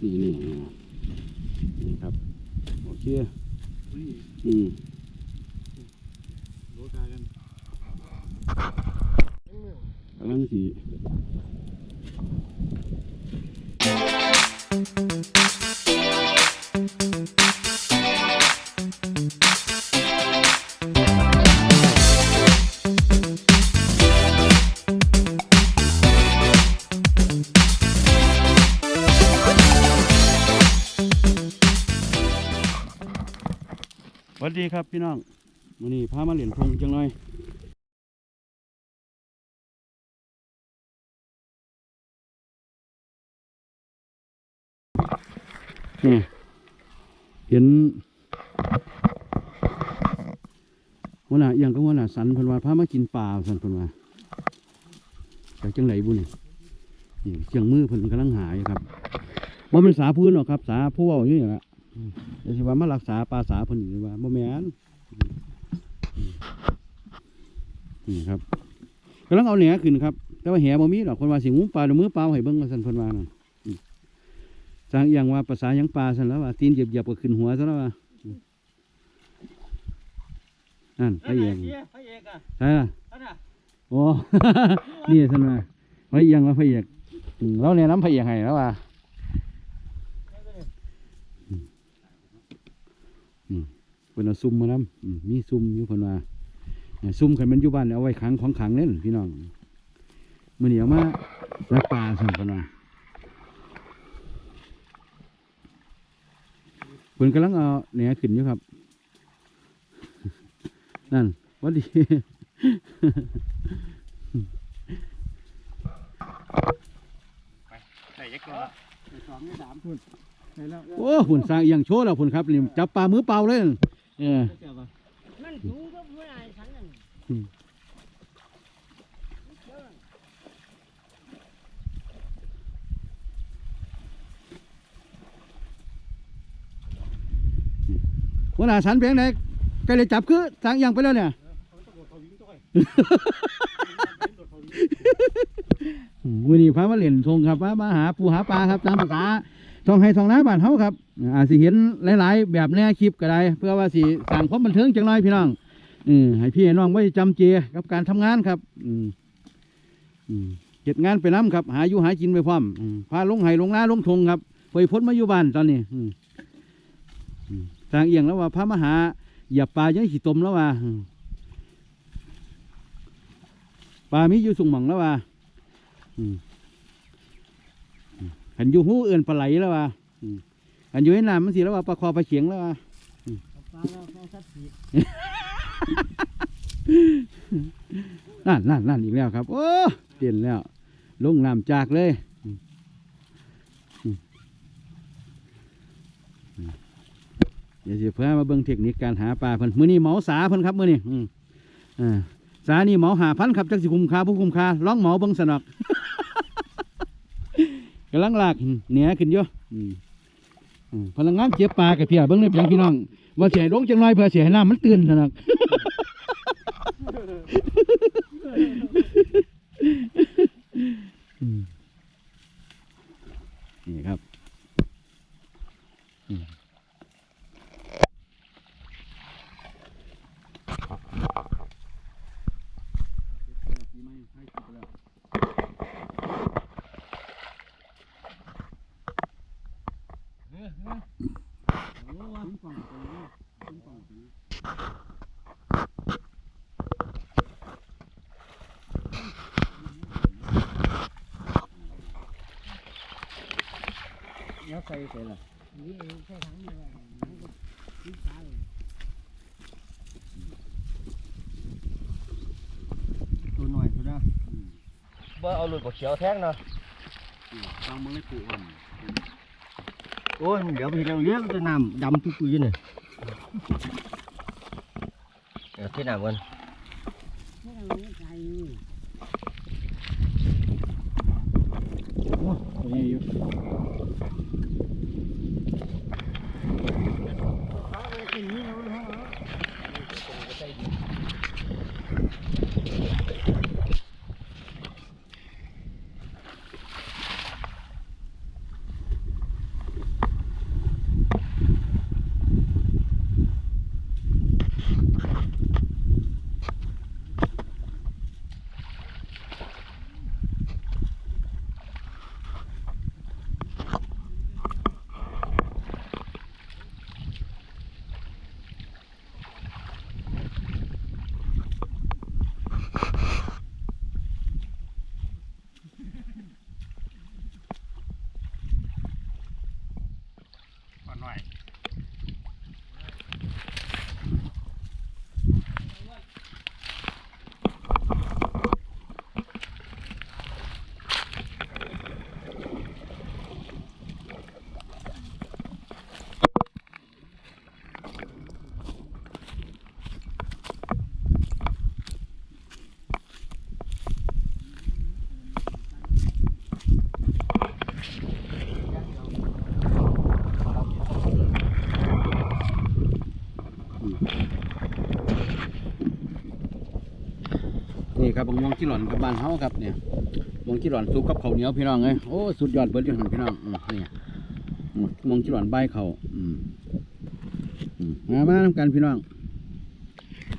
นี่นี่นี่ครับ โอเคอุ้ยอืมโลกากันกำลังสีส วันนี้พามาเหรียญพงจังหน่อยนี่เห็นหัวหนาเอียงก็หัวหน้าสันพิ่นวาพามากินปลาสันพิ่นวาจากจังไหนบุนี่นี่เชียงมือเพิ่นกำลังหายครับว่าเป็นสาพื้นหรอกครับ สาผู้ว่าอยู่นี่แหละอืมเดี๋ยวสิว่ามารักษาปลาสาเพิ่นอยู่ว่าบ่แม่นอืม นี่ครับกำลังเอาแหนขึ้นครับ แต่ว่าแหบ่มีดอกเพิ่นว่าสิงูปลาด้วยมือเปล่าให้เบิ่งว่าซั่นเพิ่นว่านั่นสร้างอหย่างว่าภาษาหยังปลาสันแล้วว่าตีนเหยียบเหยียบๆก็ขึ้นหัวซะแล้วว่านั่นพระเอียงพระเอกอะใช่ล่ะนั่นน่ะโอ้นี่สันว่าพระเอียงว่าพระเอกอืมเราเนี่ยน้ำพระเอกให้แล้วว่าเป็นเอาซุ่มมาน้ำอืมมีซุ่มอยู่เพิ่นว่าเนี่ย ซุ่มขันมันอยู่บ้านเอาไว้ขังของขังเล่นพี่น้องมื่อนี้เอามารักปลาสั่นเพิ่นว่าเพิ่นกำลังเอาแหนขึ้นอยู่ครับ นั่นวัดดีไหนยักษ์ละสองสามพุ่นไหนแล้วโอ้หุ่นสร้างเอียงโชว์แล้วพุ่นครับนี่จับปลามือเปล่าเลยเออมันสูงก็เวลาฉัน นั่นหัวหน้าสันเพียงไหนใกล้เลยจับคือสร้างเอียงไปแล้วเนี่ยอืมวันนี้พามาเล่นทงครับมามาหาปูหาปลาครับตามภาษาทองให้ทองน้าบ้านเฮาครับอาจสิเห็นหลาย ๆ แบบแนวคลิปก็ได้ เพื่อว่าสิสั่งความบันเทิงจังน้อยพี่น้อง อืมให้พี่ให้น้องไว้จำเจกับการทำงานครับ อืมอืมเก็บงานไปน้ำครับ หาอยู่หากินไปพร้อมอืมพาลงไห้ลงนาลงทงครับเผยพ้นมาอยู่บ้านตอนนี้อืมอืมสร้างเอียงแล้วว่าพระมหาหยียบปลายังขีตมแล้วว่าอืมปลามีอยู่สุ่งหม่องแล้วว่าอืมหันอยู่หูเอื่นปลาไหลแล้วว่าอืมหันอยู่ในน้ำมันสิแล้วว่าปลาคอปลาเฉียงแล้วว่า ปลาเราเราสัตว์สี นั่นนั่นนั่นอีกแล้วครับ โอ้เด่นแล้ว ลงน้ำจากเลยเดี๋ยวสิเพื่อมาเบิ่งเทคนิคการหาปลาเพิ่นมื้อนี้เหมาสาเพิ่นครับมื้อนี้อ่าสานี่เหมาหาพันครับจักสิคุมคาผู้คุมคาลองเหมาเบิ่งสนอกกำลังลากเหนียขึ้นอยู่อืมอืม พลังงานเจ็บปลากับเพียเบิ้งเลยพียงพี่น้องว่าเสียลงจังน้อยเพื่อเสียให้น้ำมันตื่นสนอก อืมนี่ครับอืม แล้วใส่ใส่ละนี่ใช่ทั้งนี้เลยมันก็สีฟ้าเลยตัวหน่อยตัวนะ บ่เอาลูกกเขียวแท่งเนาะ ฟังมึงเลยปู่อ่อน โอ้ยเดี๋ยวไปเราเลี้ยงจะน้ำดำทุกปีเนี่ยเดี๋ยวที่น้ำกัน ไม่ต้องใส่ ตัวนี้อยู่ ปลาไปกินนี่เราเนาะ น ครับบักม่วงที่หล่อนกับบ้านเฮาครับเนี่ยม่วงที่หล่อนซุปกับข้าวเหนียวพี่น้องเอ้ยโอ้สุดยอดเบิดอยู่หั่นพี่น้องนี่อืมม่วงที่หล่อนใบเขาอืมอืมมามาทำกันพี่น้อง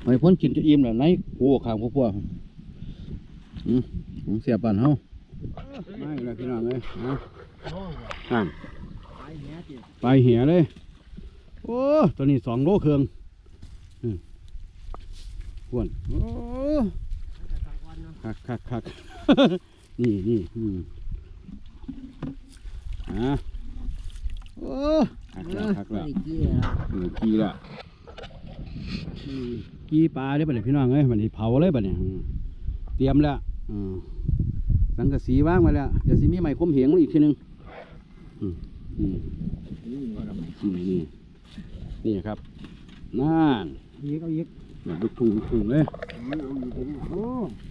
ไว้พ้นกินจะอิ่มแล้วไหนโอ้ขาวพวกอืมของเสียบ้านเฮามาอีกแล้วพี่น้องเอ้ยนะไปแหน่ติไปเหียเลย โอ้ตัวนี้สองโลเครื่องอืมอ้วนโอ้ คักคักคักนี่นี่อืมอ่าโอ้คักแล้วคักแล้วไม่ได้เกี่ยวเออกีละอืมกีปลาได้ปะเนี่ยพี่น้องเอ้ยบัดนี้เผาเลยปะเนี่ยอืมเตรียมแล้วอืมสังกะสีว่างมาแล้วเดี๋ยวสิมีไม้คมเหงมาอีกทีหนึงอืมอืมนี่นี่นี่ครับนั่นอีกเอาอีกแบบลูกทุ่งลูกทุ่งเลยโอ้อืม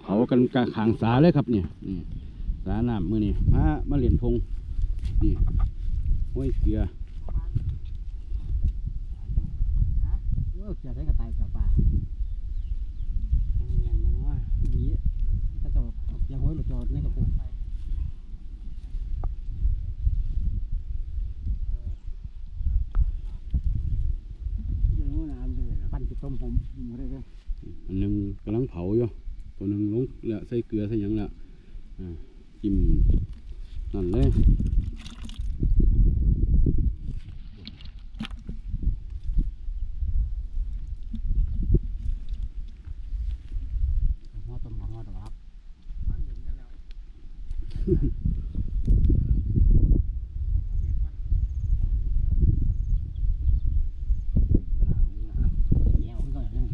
เผากันกลางขางสาเลยครับเนี่ยนี่สาน้ำมือนี่มามาเหรียญทงนี่ห้วยเกลือโหเกี่ยวได้กับตายกับป่าอย่างนั้นว่าดีก็จะยังห้อยหลุดจอดในกระปุกปั่นจิตต้มผมไม่ได้เลย อันหนึงกำลังเผาอยู่ตัวหนึ่งลงแล้วใส่เกลือใส่ยังละอ่าจิ้มนั่นเลย หัวต้มหัวดอก เดี๋ยวมันก็อย่างนั้น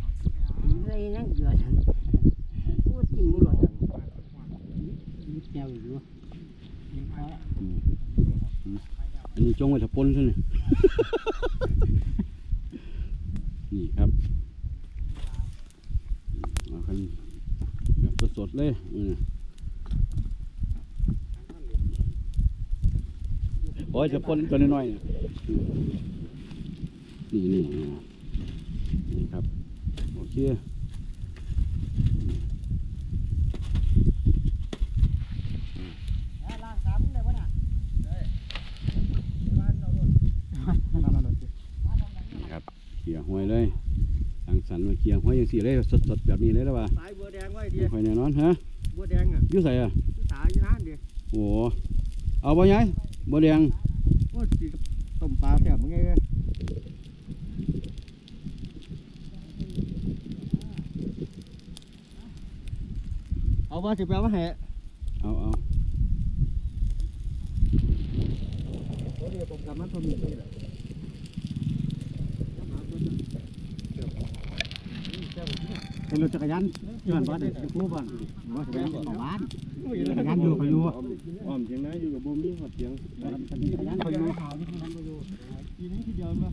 อะไรนั่งเดือดพูดจริงบุหรี่มีแก้วอยู่มีพระ อืมอืมอันนี้จงไว้ถ้าปนใช่ไหม นี่ครับเอากันแบบสดๆเลยอืมโอ้ยจะปนตัวน้อยๆเนี่ยอืมนี่นี่นี่ครับโอเคล่างสามเลยวะน่ะนี่ครับเขี่ยห้วยเลยสังสรรค์มาเขี่ยห้วยอย่างสี่เลยสดๆแบบนี้เลยแล้ววะสายบัวแดงไว้ดิไม่ค่อยแน่นอนฮะบัวแดงอะอยุ่ใส่อะสายอยู่นั่นดิโอ้โหเอาบ่ยายบ่แดง โอ้ยสิต้มปลาแซ่บมึงไงเอ้ย เอาสิแปลว่าแห่เอาเอาโอ้เดี๋ยวผมกลับมาทำนี่เลยเป็นรถจักรยานย้อนบ้านเด็กครูบ้านว่าจะเป็นของบ้านจักรยานอยู่เขาอยู่อ้อมเสียงนะอยู่กับบ่มีหอดเสียงจักรยานเขาอยู่ขาที่นั่นเขาอยู่ทีนี้ทีเดียวมั้ย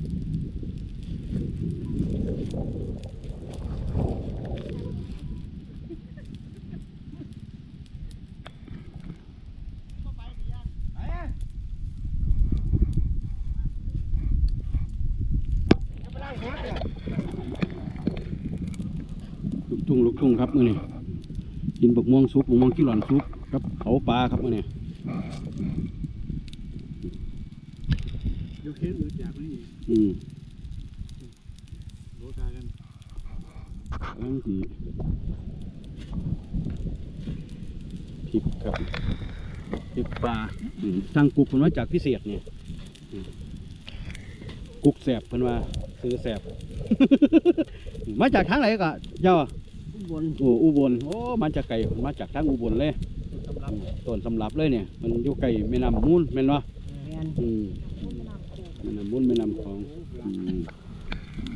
ลูกทุ่งลูกทุ่งครับ มื้อนี้กินบักม่วงซุปบักม่วงขี้หล่อนซุปกับเผาปลาครับมื้อนี้ยกเข็นหรือจากนี่อืมโลกากันอันสีพริกครับพริกปลาอืมสั่งกุกเพิ่นว่าจากพิเศษเนี่ยอืมกุกแสบเพิ่นว่าซื้อแสบ มาจากทางไหนก็เจ้า บนโอ้อุบลโอ้มาจากไก่มาจากทางอุบลเลยอืมต้นสำรับเลยเนี่ย มันอยู่ไก่แม่น้ำมูลแม่นวะแม่นอืมแม่น้ำมูลแม่น้ำของอืม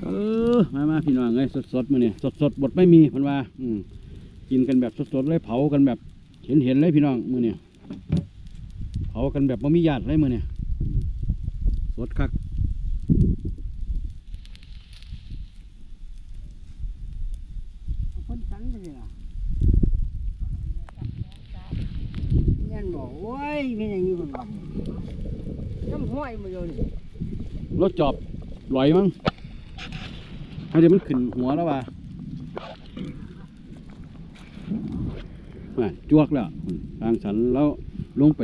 เออมามาพี่น้องเอ้ยสดๆมื้อนี้สดๆบดไม่มีเพิ่นว่า อืมกินกันแบบสดๆเลยเผากันแบบ เห็นเห็นๆเลยพี่น้องมื้อนี้เผากันแบบบ่มีญาติเลยมื้อนี้อืมสดคัก รถจอบลอยมั้งเดี๋ยวมันขึ้นหัวแล้วว่ะจวกแล้วทางสันแล้วลงไป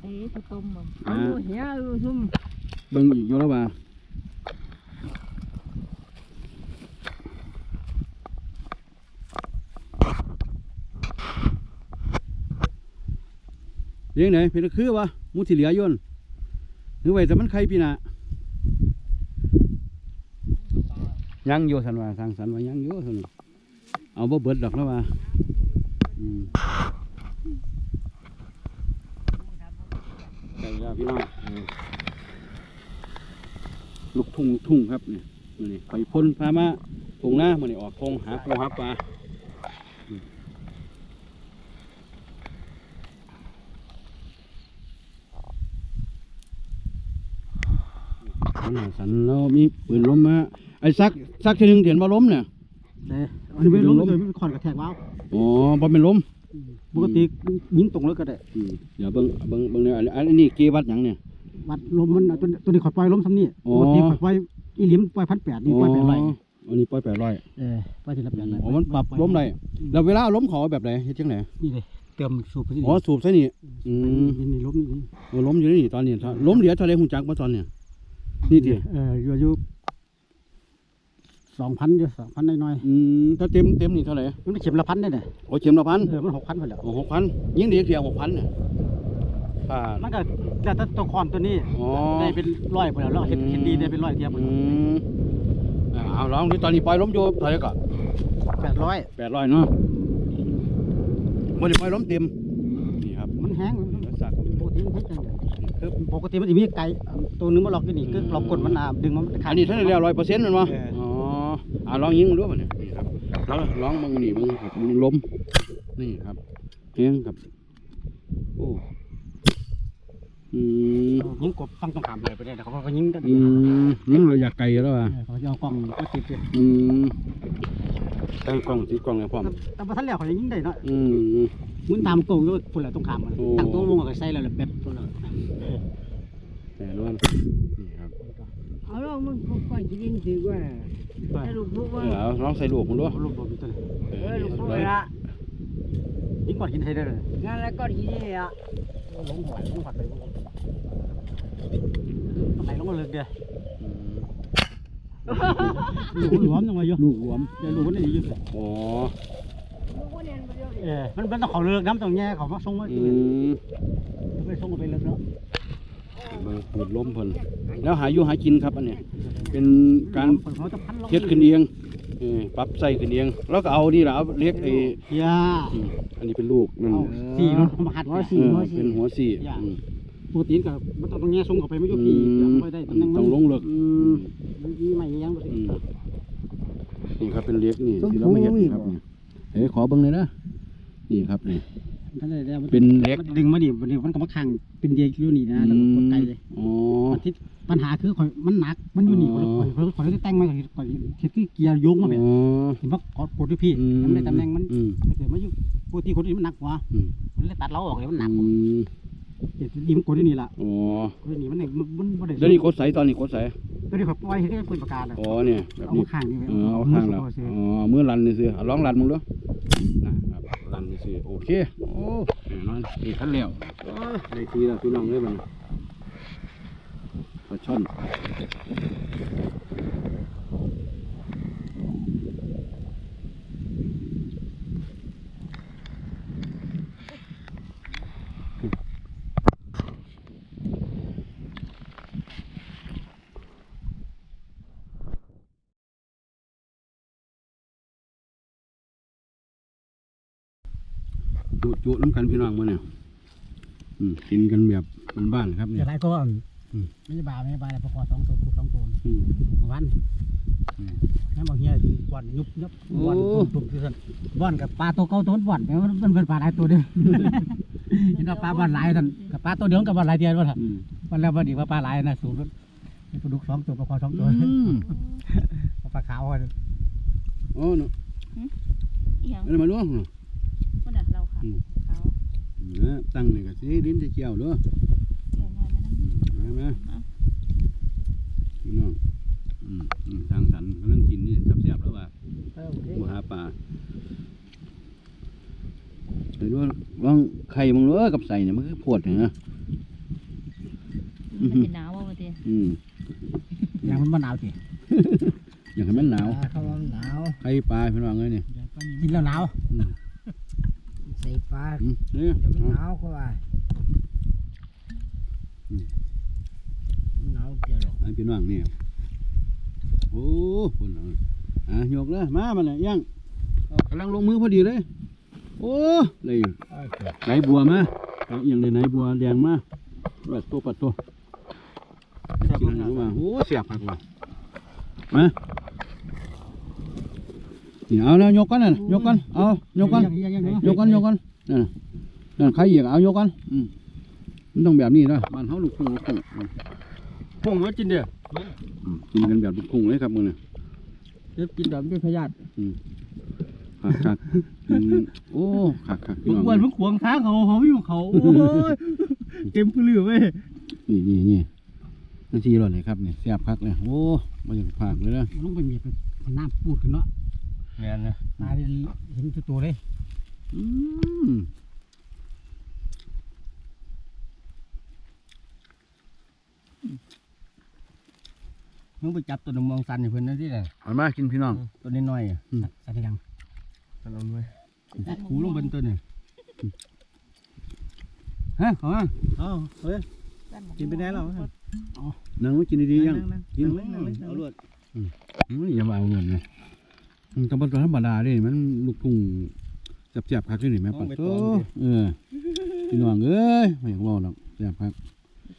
เอ๊ะซุ่มบ่เอาเหี้ซุ่มบิ่งอีกอยู่แล้วว่ะเลี้ยงไหนเป็นคือวะมูที่เหลือย่น นึกไว้แต่มันใครปีหนายังอยู่สันว่าทางสันว่ายังอยู่สันว่าเอาบ่เบิดดอกแล้วว่าอืมไก่ยาพี่น้องอืมลูกทุ่งลูกทุ่งครับนี่มื้อนี่ไปพ่นพามาตรงหน้ามันนี่ออกทงหาปูหาปลา ขนาดสันแล้วมีปืนล้มมาไอ้ซักซักทีหนึงเห็นว่าล้มเนี่ย แต่อันนี้ไม่ล้มเลยมันขอนกระแทกว้าวอ๋อบ่เป็นล้ม ปกติยิงตรงแล้วก็ได้ อืมเดี๋ยวเบิ่งเบิ่งเบิ่งเนี่ยอันอันนี้เกวัดหยังเนี่ย วัดลมมันตัวตัวนี้ขอดปล่อยล้มซ้ำนี่อ๋อปกติขอดปล่อยอีหลิมปล่อยพันแปดนี่ปล่อยแปดร้อยอันนี้ปล่อยแปดร้อยเออปล่อยทีละแปดร้อยอ๋อมันปรับล้มได้แล้วเวลาล้มเขอแบบไหนเฮ็ดจังไหนนี่เลยเติมสูบไปที่อ๋อสูบใส่นี่อืมนี่นี่ล้มนี่ โอ้ล้มอยู่นี่ตอนนี้ถ้าล้มเหลือเท่าไรหุ่นจักบ่ตอนเนี่ย นี่ทีเอออยู่อายุสองพันอยู่สองพันน้อยอืมถ้าเต็มเต็มนี่เท่าไหร่ๆมันได้เข็มละพันได้เนี่ยโอ้เข็มละพันเออมันหกพันไปแล้ว โอ้หกพันยิ่งดีเดียวหกพันเนี่ยค่า มันก็แต่ถ้าตัวคอนตัวนี้อ๋อ ได้เป็นร้อยไปแล้วเราเห็นเห็นดีได้เป็นร้อยเทียบอืมอ่าเอาลองดูตอนนี้ปล่อยล้มอยู่เท่าไหร่ก็แปดร้อยแปดร้อยเนาะมันได้ปล่อยล้มเต็มนี่ครับมันแห้งแล้ ปกติมันจะมีไก่ตัวนึงมาล็อกอยู่นี่คือล็อกกดมันอะดึงมันขาอัดนนี้ท่านได้แล้วร้อยเปอร์เซ็นต์มันวะเอออ๋อ๋ออ่าลองยิงมันดูมันเนี่ยนี่ครับลองลองมึงนี่มึงครับมึงล้มนี่ครับเพียงครับโอ้ อืมยิงกบฟังตรงขามเลยไปได้แต่เขาก็ยิงได้อืมยิงระยะไกลแล้วว่ะเขาจะเอากล้องก็ติดเลยอืมตั้งกล้องติดกล้องเลยพร้อมแต่พอท่านแล้วเขาจะยิงได้เนาะอืมมึงตามกล้องก็พุ่นละตรงขามมันโอ้ตั้งตัววงก็ใส่แล้วแบบพุ่นละแต่ล้วนนี่ครับเอาลองมึงก่อนกินดินถือว่าให้ลูกพูดเอว่าอเอาลองใส่ลูกมึงดูลูกโดนตัวเอเอออลูกพูดเลยละยิงก่อนกินไทยได้เลยงานแล้วก่อนกินนี่อะ ลงหัวลงหัดไปไหลลงมาเลยเดียวอืมลูกหลวมจังวะอยู่ลูกหลวมเดี๋ยวลูกมันได้อยู่อ๋อลูกว่าเรียนมาเดียวเออมันมันต้องเขาเลือกน้ำตรงแง่เขามาส่งมาอืมไปส่งไปเลยเนาะเบิ่งปูดล้มเพิ่นแล้วหาอยู่หากินครับอันเนี้ยเป็นการเขาจะพันเฮ็ดขึ้นเอง เออปรับใส่ขึ้นเองแล้วก็เอานี่ล่ะเอาเล็กไอ้ยาอืมอันนี้เป็นลูกนั่นเอาสี่รถมาหัดเออเป็นหัวสี่อืมปกติกับมันต้องตรงแง่ส่งเข้าไปไม่ยุอืกีมไม่ได้ตำแหน่งต้องลงเลิกอืมมีไม่ยังบ่อืมนี่ครับเป็นเล็กนี่ที่เราไม่เห็นครับนี่เอ้ยขอเบิ่งเลยนะนี่ครับนี่ท่านได้แล้วเป็นเล็กดึงมาดิวันนี้มันก็มาขังเป็นเดียอยู่นี่นะแล้วก็กดไกลเลยอ๋อที่ ปัญหาคือข่อยมันหนัก มันอยู่นี่อ๋ข่ออยข่อยข่อยเลยแต่งมาข่อยข่อยเฮ็ดคือเกียร์โยงมาแบบอ๋อเห็นว่ากดกดด้วยพี่อืมมันได้ตำแหน่งมันอืมแต่เกิดมาอยู่ปกติคนอื่นมันหนักกว่าอืมมันเลยตัดเราออกเลยมันหนักอืมเดี๋ยวนี้มันกดที่นี่ล่ะอ๋อกดที่นี่มันมันมันบ่ได้แล้วนี่กดใสตอนนี้กดใสตัวนี้ข่อยปล่อยให้ได้ปืนประกาศเลยอ๋อเนี่ยแบบเอานี้มาข้างนี่เออเอาข้างแล้วอ๋อมือรันนี่สิเอาลองรันมึงดูนะครับรันนี่สิโอเคโอ้แน่นอนนี่ขั้นแล้วได้ทีแล้วพี่น้องเลยมัน ปลาช่อนจุจุน้ำกันพี่น้องมาเนี่ยกินกันแบบบ้านๆครับเนี่จะยได้ก็อืม ไม่ใช่บาไม่ใช่บาแล้วพอสองตัวสองตัวอืมมาวันงั้นบอกเฮียบ่อนยุบยุบบ่อนโอ้ตุ่มๆคือซั่นบ่อนกับปลาตัวเก่าตัวบ่อนแปลว่ามันเป็นปลาหลายตัวเด้อเห็นว่าปลาบ่อนหลายท่านกับปลาตัวเดียวกับบ่อนหลายเดียวว่าท่านอืมวันแล้ววันดีว่าปลาหลายนะสูงรถมีปลาดุกสองตัวปลาคอสองตัวอืมปลาขาวอะโอ้เนาะอีหยังอันนี้มาล้วงเนาะคนน่ะเราค่ะอืมเขาเออตั้งนี่ก็สิลิ้นจะเกี่ยวเด้อเดี๋ยวน้อย มานั่งอืมมามาพี่น้องอืมอืมทางสันกำลังกินนี่แซ่บๆแล้วว่าหมูหาปลาดูวางไข่มึงเอ้อกับใส่เนี่ยมันคือปวดเหรอมันสิหนาวว่าบ่ติอืมอย่างมันบ่หนาวสิอย่างให้มันหนาวเขาว่าหนาวไข่ปลาเพิ่นว่าไงเนี่ยกินแล้วหนาวใส่ปลาอืมเนี่ยเดี๋ยวมันหนาวเขาว่า หนาวเจียวหรอกอันพี่น้องนี่โอ้คนเอาอะยกเลยมามันน่ะยังกำลังลงมือพอดีเลย โอ้เลยไหนบัวมาเอาอหย่างเลยไหนบัวแดงมาปัดตัวปัดตัวกินหนูมาโอ้เสียบผักว่ะมานี่เอาแล้วยกกันน่ะยกกันเอายกกันยังยังยังยกกันยกกันนั่นน่ะนั่นใครเหยียกเอายกกันอืมมันต้องแบบนี้นะบ้านเฮาลูกทุ่งลูก ทุ่งอืมพวกมันกินเด้ออืมกินกันแบบลูกทุ่งเลยครับมึงเนี่ยเก็บกินแบบด้วยพยาธิคักคักอืมโอ้คักคักพี่มึงน้องอ้วนมึงขวางทางเขาเขาไม่อยู่เขาโอ้ยเต็มพื้นเรือเว้ยนี่นี่นี่นาทีรอดเลยครับเนี่ยเสียบคักเลยโอ้มาอย่างผักเลยนะลงไปเมียไปน้ำปูดขึ้นเนาะแม่นนะตาเห็นตัวเลยอืม มึงไปจับตัวน้ำมองสันให้เพิ่นนั่นที่ไหนเอามากินพี่น้อง ตัวน้อยๆอะใส่ได้ยังสันเอาไว้หูลงเป็นตัวนี่ฮะเอามาเอาเฮ้ย กินไปไหนแล้วนั่งมากินดีๆยัง กินเอาลวดอืมอย่ามาเอาเงินนะมันธรรมดาธรรมดาเดิมันลูกทุ่งเจ็บๆคักเลยนี่แม่ปัดโตเออพี่น้องเอ้ยไม่อยากบอกหรอกเจ็บคัก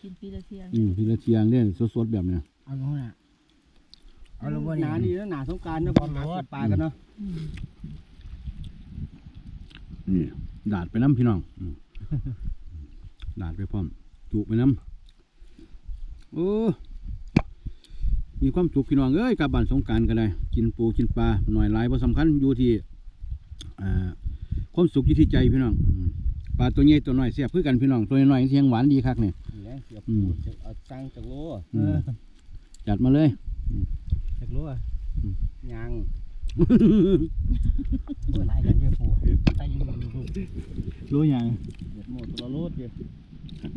กินปีละเที่ยงอืมพี่ละเชียงเด้สดๆแบบเนี้ยเอาลงน่ะ เอาละบ่หนี่นาดีนะหนาสงกรารนะพอหาสิปลากันเนาะอืมนี่ดาดไปน้ำพี่น้องอืมดาดไปพร้อม จุไปน้ำโอ้มีความสุขพี่น้องเอ้ยกลับบ้านสงกรารก็ได้ กินปูกินปลาหน่อยหลายเพราะสำคัญอยู่ที่อ่าความสุขอยู่ที่ใจพี่น้องอืมปลาตัวใหญ่ตัวน้อยเสียบคือกันพี่น้องตัวน้อยๆเสียงหวานดีคักเนี่ยแรงเสียบอืมเอาตังจากโล อืมจัดมาเลย จากโลอะยางเมื่อไรกันเยอะปูใส่ยิงโลยางเด็ดหมดตัวละโลดเดียว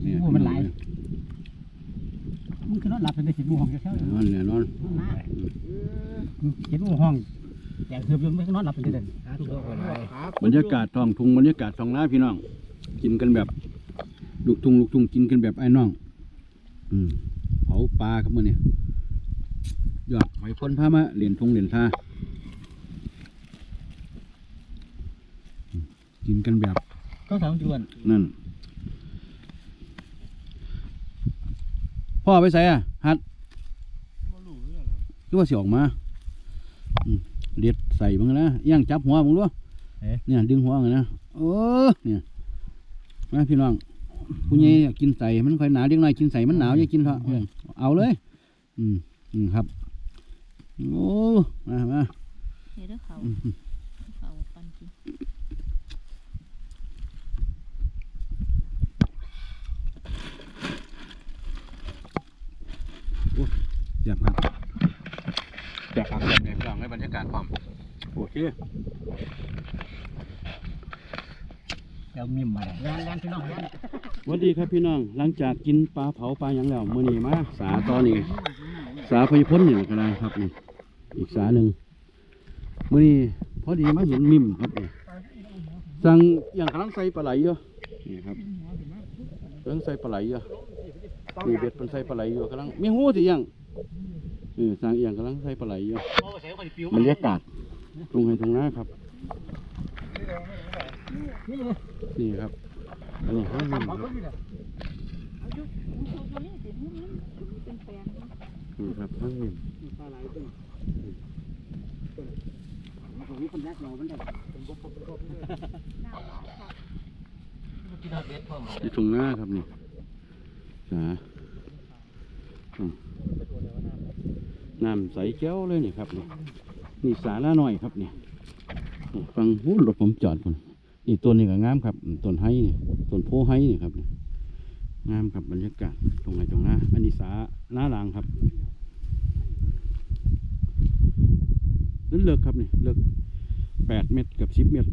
เนี่ยมันหลายมึงคือนอนหลับเป็นได้สิบโมงห้องเช้าแน่นอนแน่นอนนะเจ็ดโมงห้องแต่คือยังไม่นอนหลับเป็นเดือนหาตัวก่อนเลยบรรยากาศท้องทุ่งบรรยากาศท้องนาพี่น้อง กินกันแบบลูกทุ่งลูกทุ่งกินกันแบบไอ้น้อง อืมเผาปลาครับมื่อนี้ ยอดหอยพ้นพามาเหรียญทงเหรียญท่าอืมกินกันแบบก็สองจวนนั่น พ่อไปใส่อะฮัดคือว่าสิออกมาอืมเด็ดใส่บ้างนะย่างจับหัวมึงด้วยเนี่ยดึงหัวกันนะโอ้เนี่ยมาพี่น้องผู้ใหญ่อยากกินใส่มันค่อยหนาวเด็กน้อยกินใส่มันหนาวอย่ากินเถอะเออเอาเลย อืมอืมครับ โอ้มามาเฮ็ดเด้อเขาอืมเขาปันกินเสียบครับเสียบครับเสียบเนี่ยลองให้บรรยากาศความโอเคแล้วมีมาแลนแลนพี่น้องแลนสวัสดีครับพี่น้อง หลังจากกินปลาเผาปลาหยังแล้วมื่อนี้มาสาตอนนี้ สาพยพ้นนี่ก็ได้ครับนี่อีกสาหนึ่งเมื่อนี้พอดีมาเห็นมิมครับนี่สั่งอย่างกำลังใส่ปลาไหลอยู่นี่ครับกำลังใส่ปลาไหลอยู่นี่เบ็ดเป็นใส่ปลาไหลอยู่กำลังมีหูสิยังเออสั่งอย่างกำลังใส่ปลาไหลอยู่บรรยากาศตรงให้ตรงหน้าครับ นี่ครับอันนี้ห้ามิมครับ ครับทั้งนี้มีคนแรกเรามันได้ที่ตรงหน้าครับนี่สาอืมน้ำใสแก้วเลยนี่ครับนี่นี่สาละหน่อยครับนี่นี่ฟังหูรถผมจอดคนนี่ต้นนี้ก็งามครับอืมต้นไห้นี่ต้นโพไห้นี่ครับนี่งามครับบรรยากาศตรงไหนตรงหน้าอันนี้สาหน้าหลังครับ นั่นเลิกครับนี่เลิกแปดเมตรกับสิบเมตร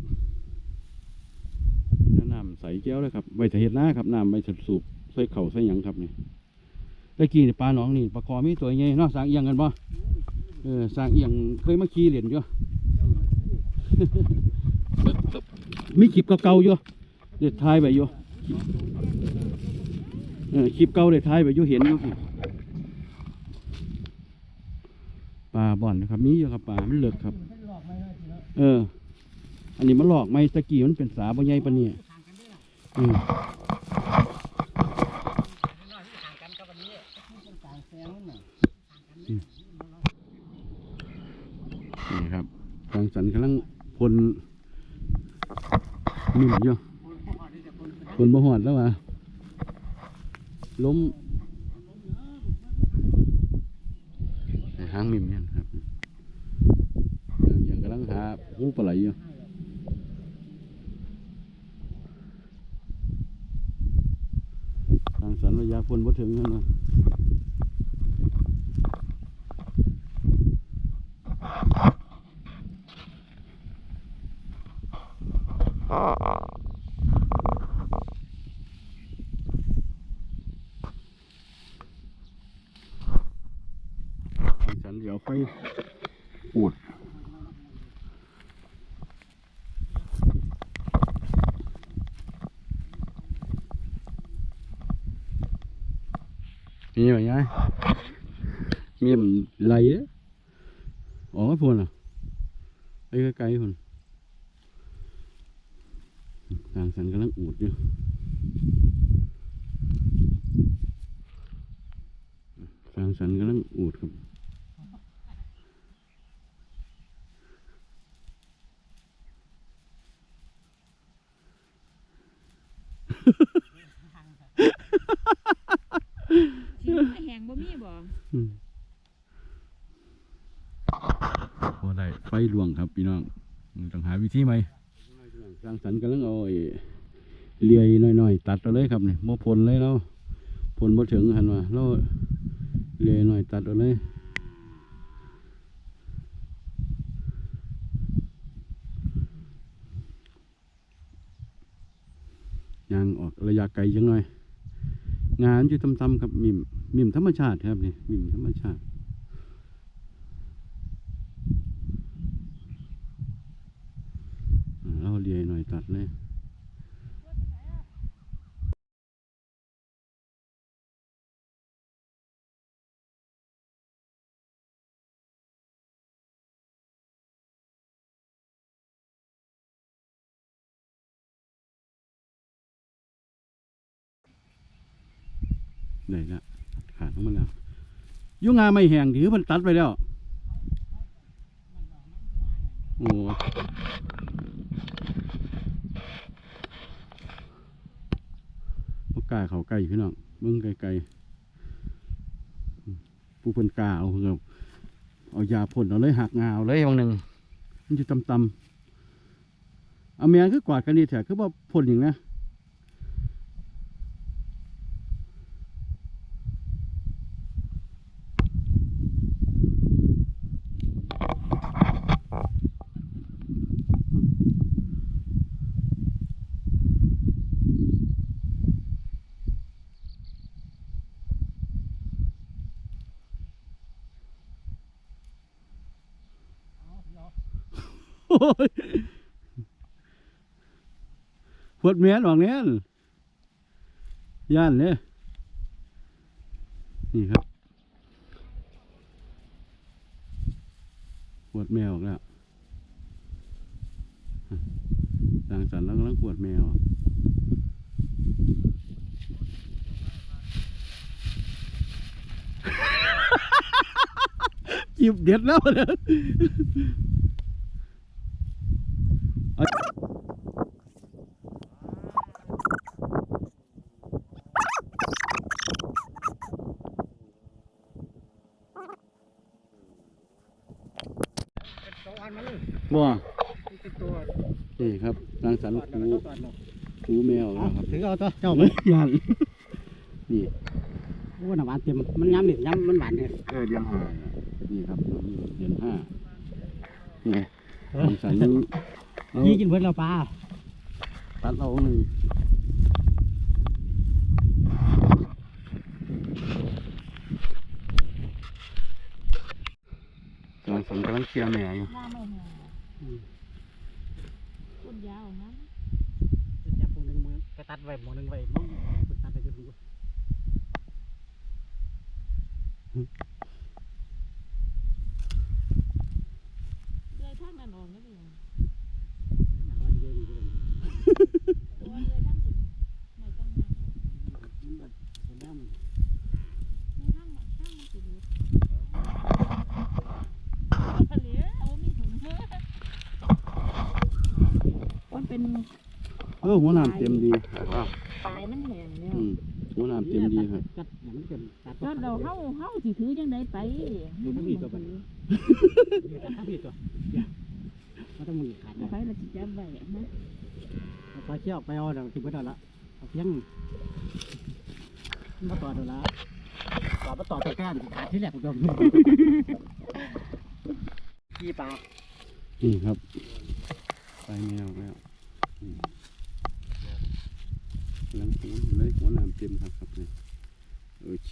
ใสแก้วเลยครับไว้ถ้าเห็ดหน้าครับน้ำไว้สูบสูบใส่เข่าใส่หยังครับนี่ตะกี้นี่ปลาหนองนี่ปลาคอมีตัวใหญ่เนาะสางเอียงกันบ่เออสางเอียงเคยมาขี่เหรียญอยู่มีคลิปเก่าๆอยู่เด็ดท้ายไปอยู่เออคลิปเก่าเด็ดท้ายไปอยู่เห็นอยู่พี่ปลา บ่อนนะครับ มีอยู่ครับปลามันเลิกครับ เออ อันนี้มันหลอกไหมตะกี้มันเป็นสาบ่ใหญ่ปานนี้อืมนี่ครับทางสันกำลังพลมิ่มอยู่พลบ่หอดแล้ววะล้มไอ้หางมิมเนี่ยนะครับยังกำลั งหาหูปลาไหลอยู่ทางสันระยะพลบ่ถึงนั่นนะทางสันเดี๋ยวไฟปวด มีไหมยายมีมนไหลเอ๋อพูนอะไอ้ไกลๆพนทางสันกำลังอูดอยู่ทางสันกำลังอูดครับ สิมาแหงบ่มีบ่ อืม พอได้ไฟลวงครับพี่น้องต้องหาวิธีไหมสร้างสรรค์กำลังเอาไอ้เลียน้อยๆตัดเอาเลยครับนี่บ่พลเลยเนาะพลบ่ถึงหันว่าเราเลียหน่อยตัดเอาเลยยางออกระยะไกลจังหน่อย งานอยู่ต่ำๆครับมิม มิมธรรมชาติครับนี่มิมธรรมชาติ เราเลียหน่อยตัดเลยได้ละ ขาดของมันแล้วอยุ่งงาไม่แห้งถือมันตัดไปแล้ว โอ้บ่กล้าเขาใกล้พี่น้องเบิ่งไกลๆผู้เพิ่นกล้าเอาเพิ่นเอาเอายาพ่นเอาเลยหักงาเอาเลยบางหนึ่งมันจะตำๆเอาเมียคือกวาดกันดีแท้คือว่าพ่นอย่างนะ โอ้ยปวดเมียนออกเนี้ยย่านเนี่ยนี่ครับปวดแมวออกแล้วต่างสันแล้วกำลังปวดแมวจีบเด็ดแล้วนะ บ่นี่ครับนางสันคูคูแมวนะครับถือเอาตัวเจ้าไม่ยันนี่โอ้น้ำหวานเต็มมันย้ำนี่ย้ำมันหวานเนี่ยเออเดือนห้านี่ครับนี่เดือนห้านี่นางสันเอายี่กินเพิ่นแล้วปลาตัดเอาหนึ่ง เสียแม่อยู่หน้าไม่แห้งต้นยาวนะจับตรงนึงมือไปตัดไว้หมอนึงไว้มองตัดไปจนถึง เลยทางนั้นออกนี่เป็นหยัง ตอนเย็นก็เลย ตัวเลยทางถึงไม่ต้องมา เห็นแล้ว ไม่ทางมันทางมันสิรู้ทะเลเอามีหุงเฮ้อมันเป็น เออหัวน้ำเต็มดีอ้าวปลายมันแห้งแล้วอืมหัวน้ำเต็มดีครับกัดอย่างมันเป็นตัดก็เราเฮาเฮาสิถือจังไดไปอยู่ทั้งนี้ตัวไปทั้งนี้ตัวมันต้องมือขาดไปละสิจับไว้นะพอเชี่ยวไปเอาเดี๋ยวถึงไปได้ละเอาเพียงมาต่อเดี๋ยวละต่อมาต่อตะแกรงขาดที่แหลกผมยอมขี้ปลานี่ครับ ไปแมวแล้ว อืมกำลังหัวเลยหัวน้ำเต็มครับครับเลยโอเค